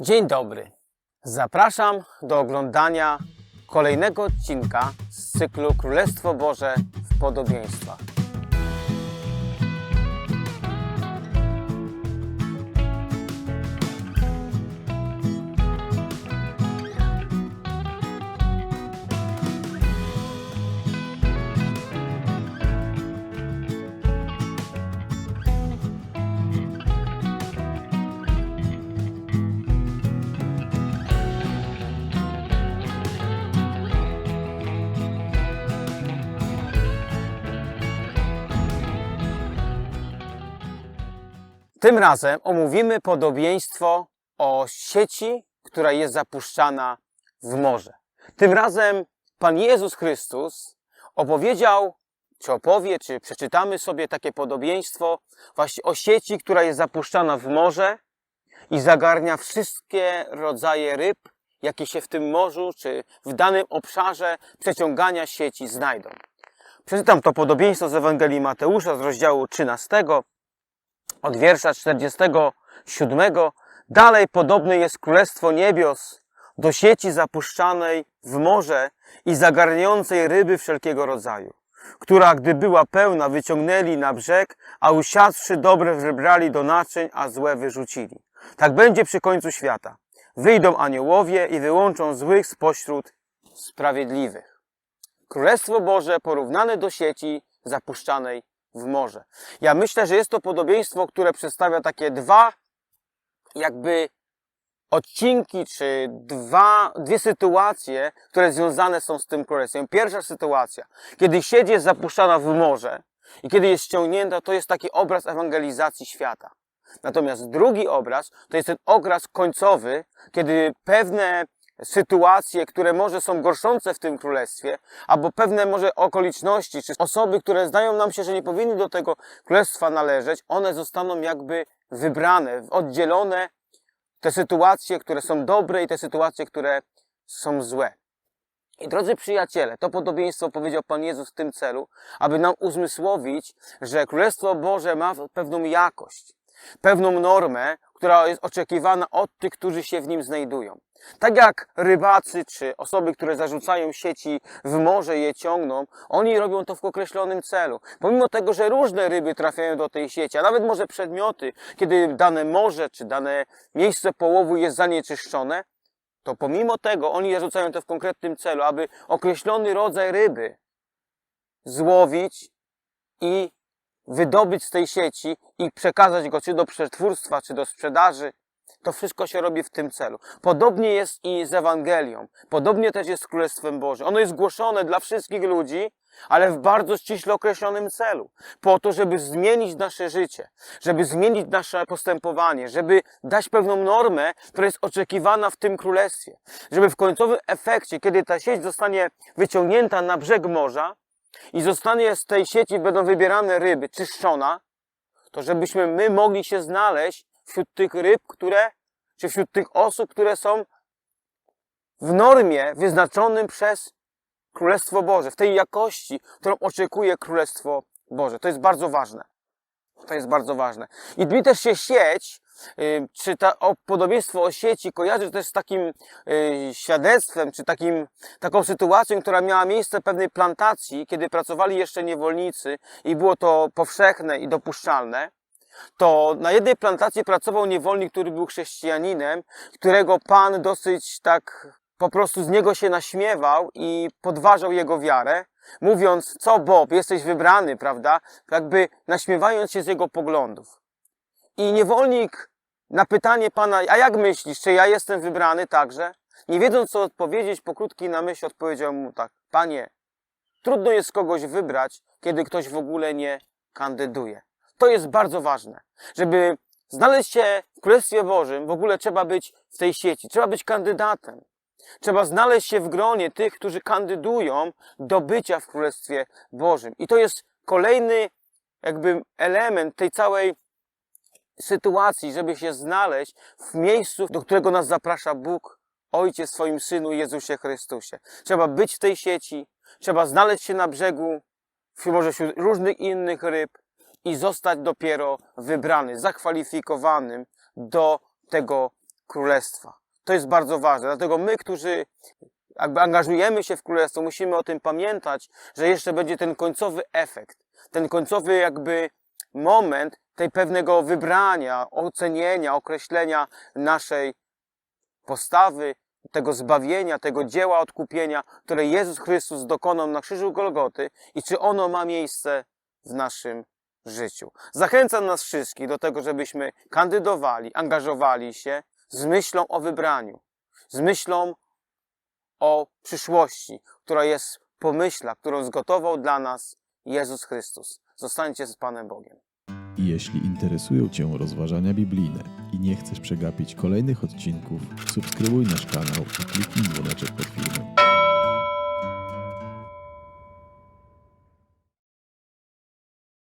Dzień dobry. Zapraszam do oglądania kolejnego odcinka z cyklu Królestwo Boże w podobieństwach. Tym razem omówimy podobieństwo o sieci, która jest zapuszczana w morze. Tym razem Pan Jezus Chrystus opowiedział, czy opowie, czy przeczytamy sobie takie podobieństwo właśnie o sieci, która jest zapuszczana w morze i zagarnia wszystkie rodzaje ryb, jakie się w tym morzu, czy w danym obszarze przeciągania sieci znajdą. Przeczytam to podobieństwo z Ewangelii Mateusza z rozdziału 13, od wiersza 47. Dalej podobne jest Królestwo Niebios do sieci zapuszczanej w morze i zagarniającej ryby wszelkiego rodzaju, która gdy była pełna wyciągnęli na brzeg, a usiadłszy dobre wybrali do naczyń, a złe wyrzucili. Tak będzie przy końcu świata. Wyjdą aniołowie i wyłączą złych spośród sprawiedliwych. Królestwo Boże porównane do sieci zapuszczanej w morze. Ja myślę, że jest to podobieństwo, które przedstawia takie dwa jakby odcinki, czy dwa, dwie sytuacje, które związane są z tym królestwem. Pierwsza sytuacja, kiedy sieć jest zapuszczana w morze i kiedy jest ściągnięta, to jest taki obraz ewangelizacji świata. Natomiast drugi obraz to jest ten obraz końcowy, kiedy pewne sytuacje, które może są gorszące w tym królestwie, albo pewne może okoliczności, czy osoby, które zdają nam się, że nie powinny do tego królestwa należeć, one zostaną jakby wybrane, oddzielone, te sytuacje, które są dobre i te sytuacje, które są złe. I drodzy przyjaciele, to podobieństwo powiedział Pan Jezus w tym celu, aby nam uzmysłowić, że Królestwo Boże ma pewną jakość, pewną normę, która jest oczekiwana od tych, którzy się w nim znajdują. Tak jak rybacy czy osoby, które zarzucają sieci w morze i je ciągną, oni robią to w określonym celu. Pomimo tego, że różne ryby trafiają do tej sieci, a nawet może przedmioty, kiedy dane morze czy dane miejsce połowu jest zanieczyszczone, to pomimo tego oni zarzucają to w konkretnym celu, aby określony rodzaj ryby złowić i wydobyć z tej sieci i przekazać go czy do przetwórstwa, czy do sprzedaży. To wszystko się robi w tym celu. Podobnie jest i z Ewangelią. Podobnie też jest z Królestwem Bożym. Ono jest głoszone dla wszystkich ludzi, ale w bardzo ściśle określonym celu. Po to, żeby zmienić nasze życie, żeby zmienić nasze postępowanie, żeby dać pewną normę, która jest oczekiwana w tym królestwie. Żeby w końcowym efekcie, kiedy ta sieć zostanie wyciągnięta na brzeg morza i zostanie z tej sieci, będą wybierane ryby, czyszczona, to żebyśmy my mogli się znaleźć wśród tych ryb, które, czy wśród tych osób, które są w normie wyznaczonym przez Królestwo Boże, w tej jakości, którą oczekuje Królestwo Boże. To jest bardzo ważne. To jest bardzo ważne. I mi też się sieć, czy ta o, podobieństwo o sieci kojarzy też z takim y, świadectwem, czy takim, taką sytuacją, która miała miejsce pewnej plantacji, kiedy pracowali jeszcze niewolnicy i było to powszechne i dopuszczalne to na jednej plantacji pracował niewolnik, który był chrześcijaninem, którego Pan dosyć tak po prostu z niego się naśmiewał i podważał jego wiarę, mówiąc, co Bob, jesteś wybrany, prawda? Jakby naśmiewając się z jego poglądów. I niewolnik na pytanie Pana, a jak myślisz, czy ja jestem wybrany także? Nie wiedząc co odpowiedzieć, po krótkiej na myśl odpowiedział mu tak, Panie, trudno jest kogoś wybrać, kiedy ktoś w ogóle nie kandyduje. To jest bardzo ważne. Żeby znaleźć się w Królestwie Bożym, w ogóle trzeba być w tej sieci, trzeba być kandydatem. Trzeba znaleźć się w gronie tych, którzy kandydują do bycia w Królestwie Bożym. I to jest kolejny jakby element tej całej sytuacji, żeby się znaleźć w miejscu, do którego nas zaprasza Bóg, Ojciec swoim Synu Jezusie Chrystusie. Trzeba być w tej sieci, trzeba znaleźć się na brzegu, może wśród różnych innych ryb, i zostać dopiero wybrany, zakwalifikowanym do tego królestwa. To jest bardzo ważne. Dlatego my, którzy jakby angażujemy się w królestwo, musimy o tym pamiętać, że jeszcze będzie ten końcowy efekt, ten końcowy jakby moment tej pewnego wybrania, ocenienia, określenia naszej postawy, tego zbawienia, tego dzieła odkupienia, które Jezus Chrystus dokonał na krzyżu Golgoty i czy ono ma miejsce w naszym życiu. Zachęcam nas wszystkich do tego, żebyśmy kandydowali, angażowali się z myślą o wybraniu, z myślą o przyszłości, która jest pomyśla, którą zgotował dla nas Jezus Chrystus. Zostańcie z Panem Bogiem. Jeśli interesują Cię rozważania biblijne i nie chcesz przegapić kolejnych odcinków, subskrybuj nasz kanał i kliknij dzwoneczek pod filmem.